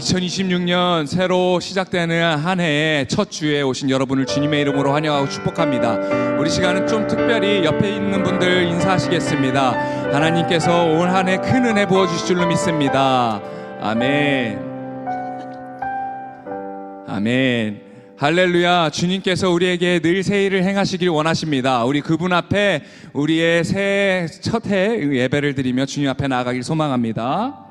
2026년 새로 시작되는 한 해의 첫 주에 오신 여러분을 주님의 이름으로 환영하고 축복합니다. 우리 시간은 좀 특별히 옆에 있는 분들 인사하시겠습니다. 하나님께서 올 한 해 큰 은혜 부어주실 줄로 믿습니다. 아멘. 아멘. 할렐루야. 주님께서 우리에게 늘 새해를 행하시길 원하십니다. 우리 그분 앞에 우리의 새해 첫 해 예배를 드리며 주님 앞에 나아가길 소망합니다.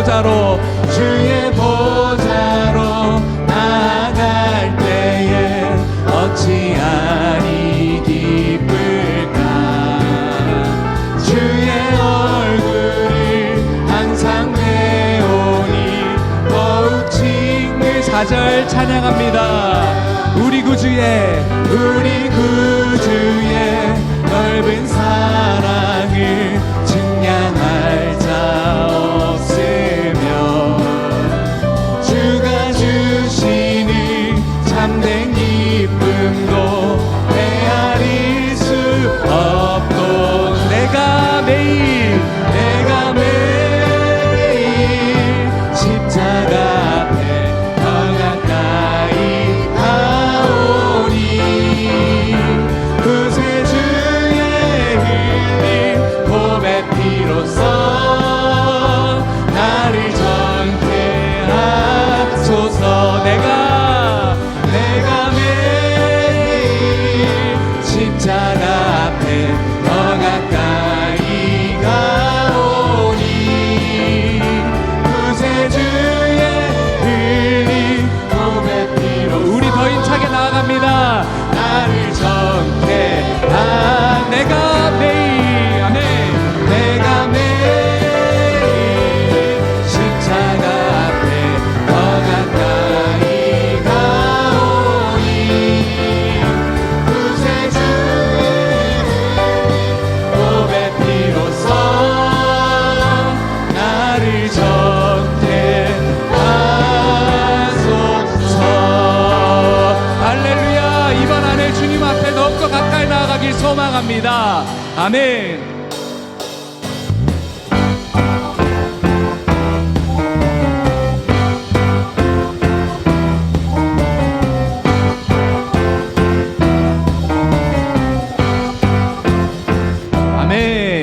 보자로 주의 보좌로 나갈 때에 어찌하니 기쁠까? 주의 얼굴을 항상 내오니 더욱 칭을 사절 찬양합니다. 우리 구주의 우리 구주의 넓은 사 music. Amén.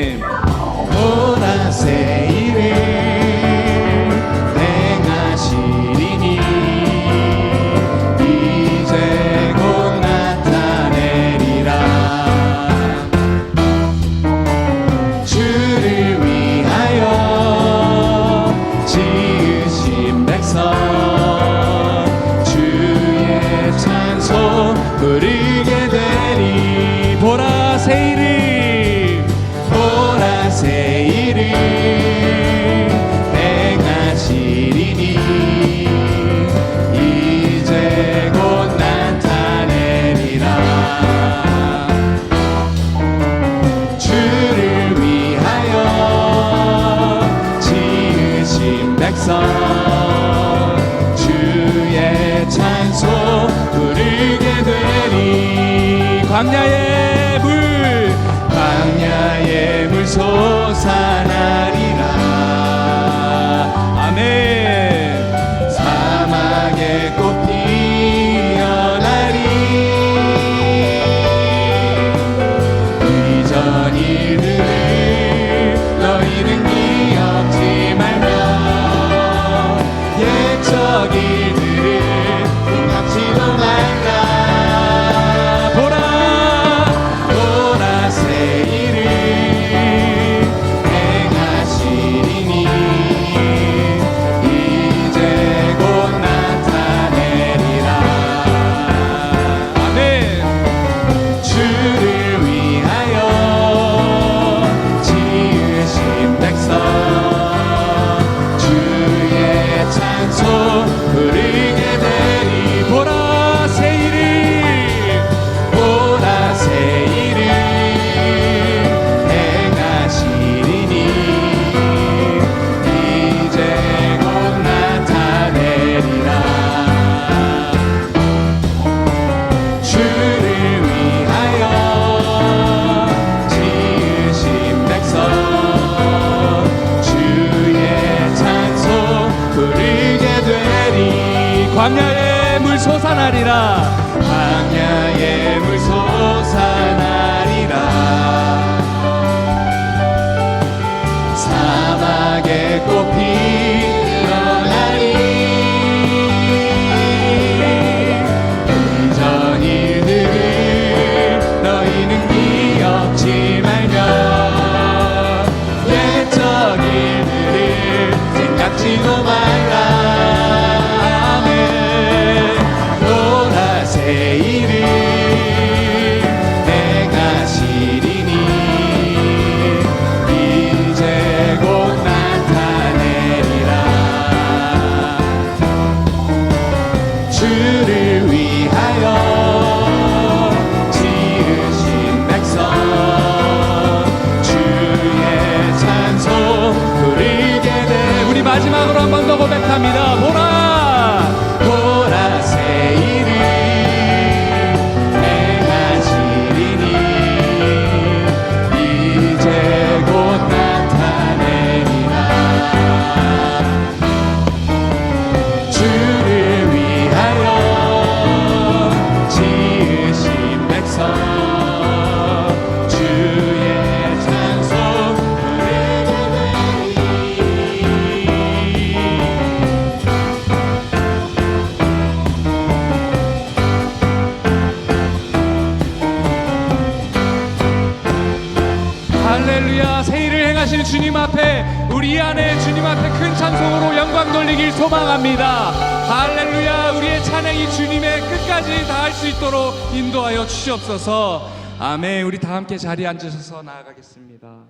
우리 소망합니다. 할렐루야, 우리의 찬양이 주님의 끝까지 다할 수 있도록 인도하여 주시옵소서. 아멘. 우리 다 함께 자리에 앉으셔서 나아가겠습니다.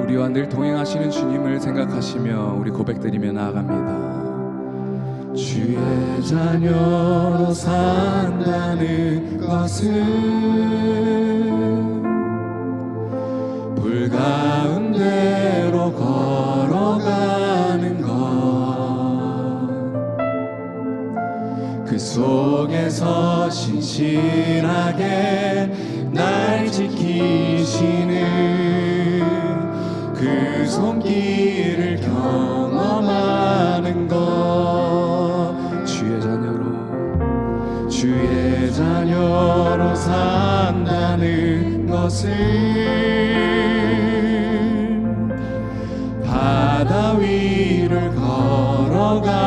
우리와 늘 동행하시는 주님을 생각하시며 우리 고백드리며 나아갑니다. 주의 자녀로 산다는 것은 불 가운데로 걸어가는 것 그 속에서 신실하게 날 지키시는 그 손길을 경험하는 것. 자녀로 산다는 것은 바다 위를 걸어가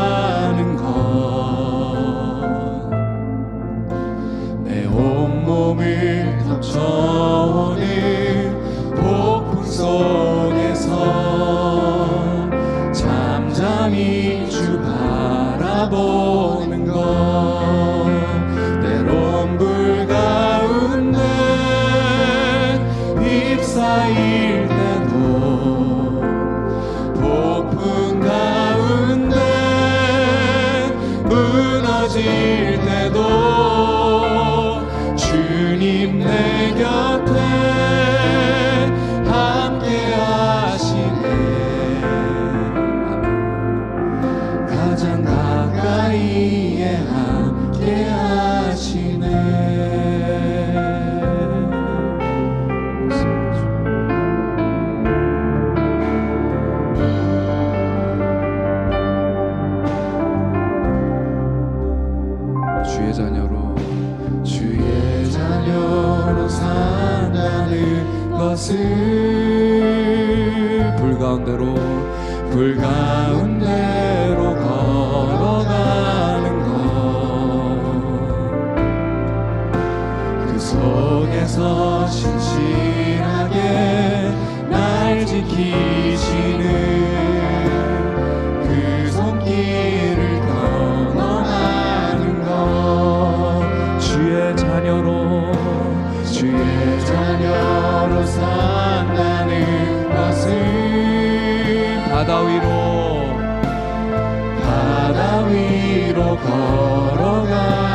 see. 불 가운데로 불 가운데로 걸어가는 것 그 속에서 위로 걸어가.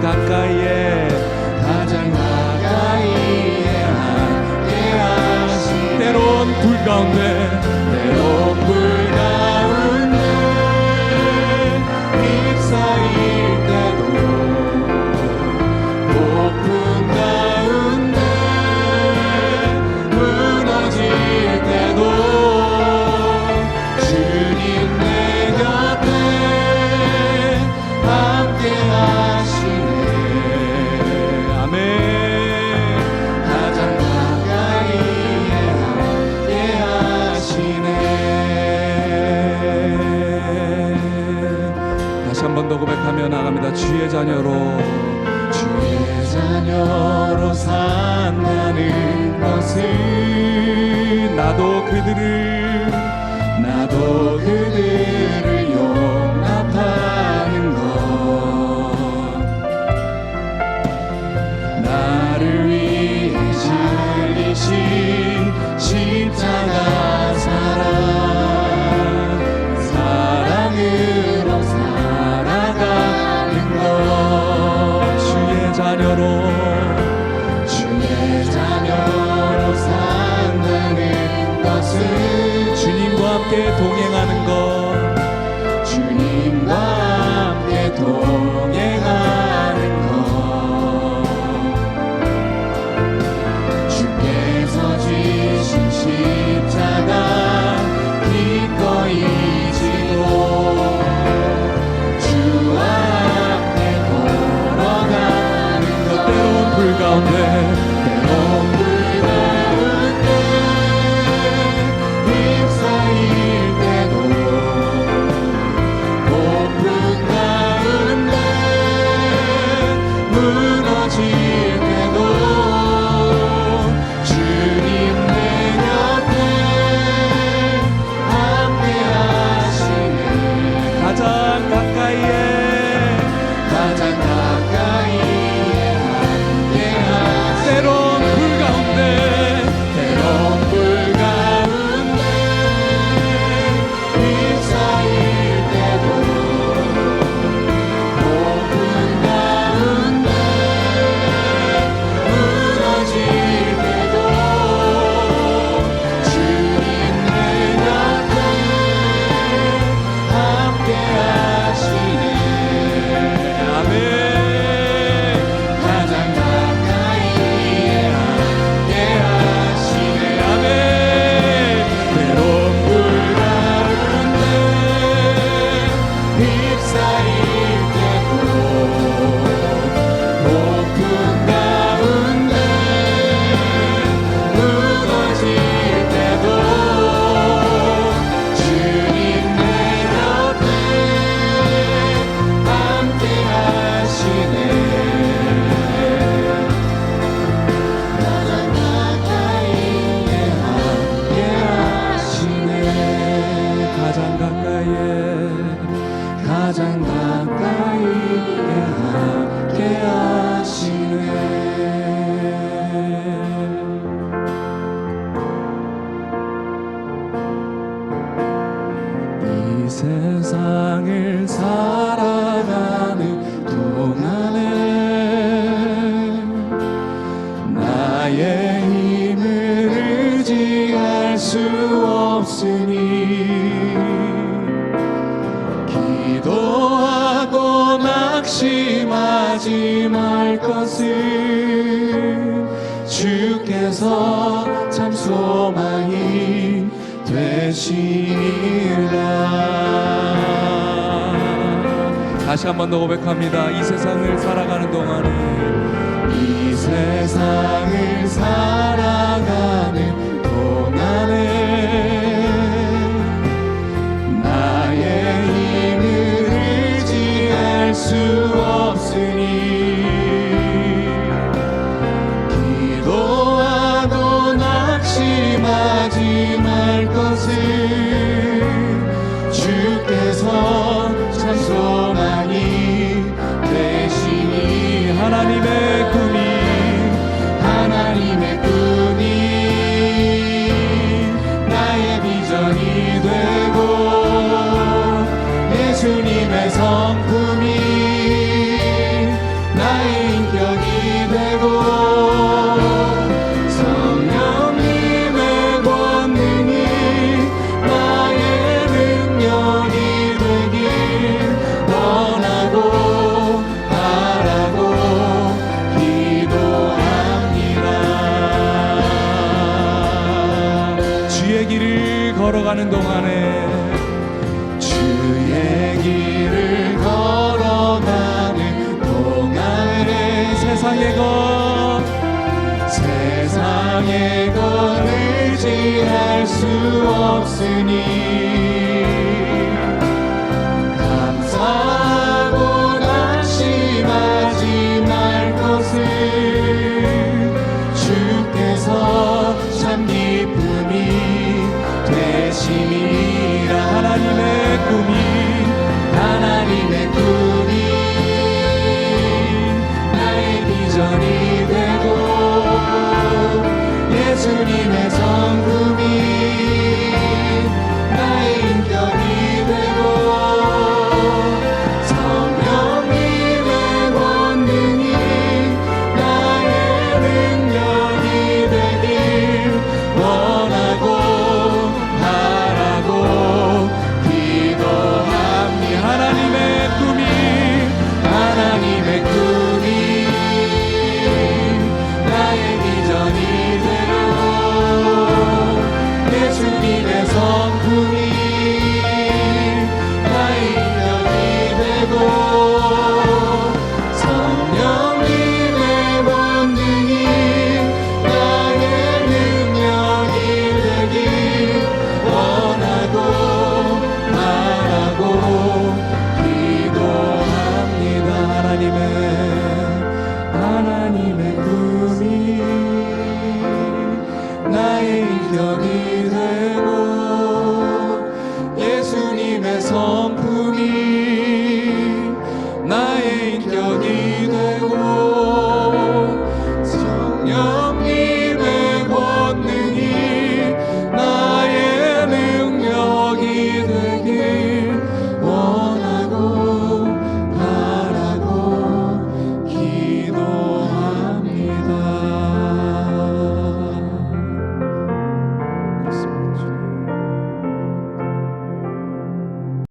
kakak 나의 힘을 의지할 수 없으니 기도하고 낙심하지 말 것을 주께서 참 소망이 되시리라. 다시 한 번 더 고백합니다. 이 세상을 살아가는 동안에 이 세상을 살아가는 동안에 나의 힘을 의지할 수 없.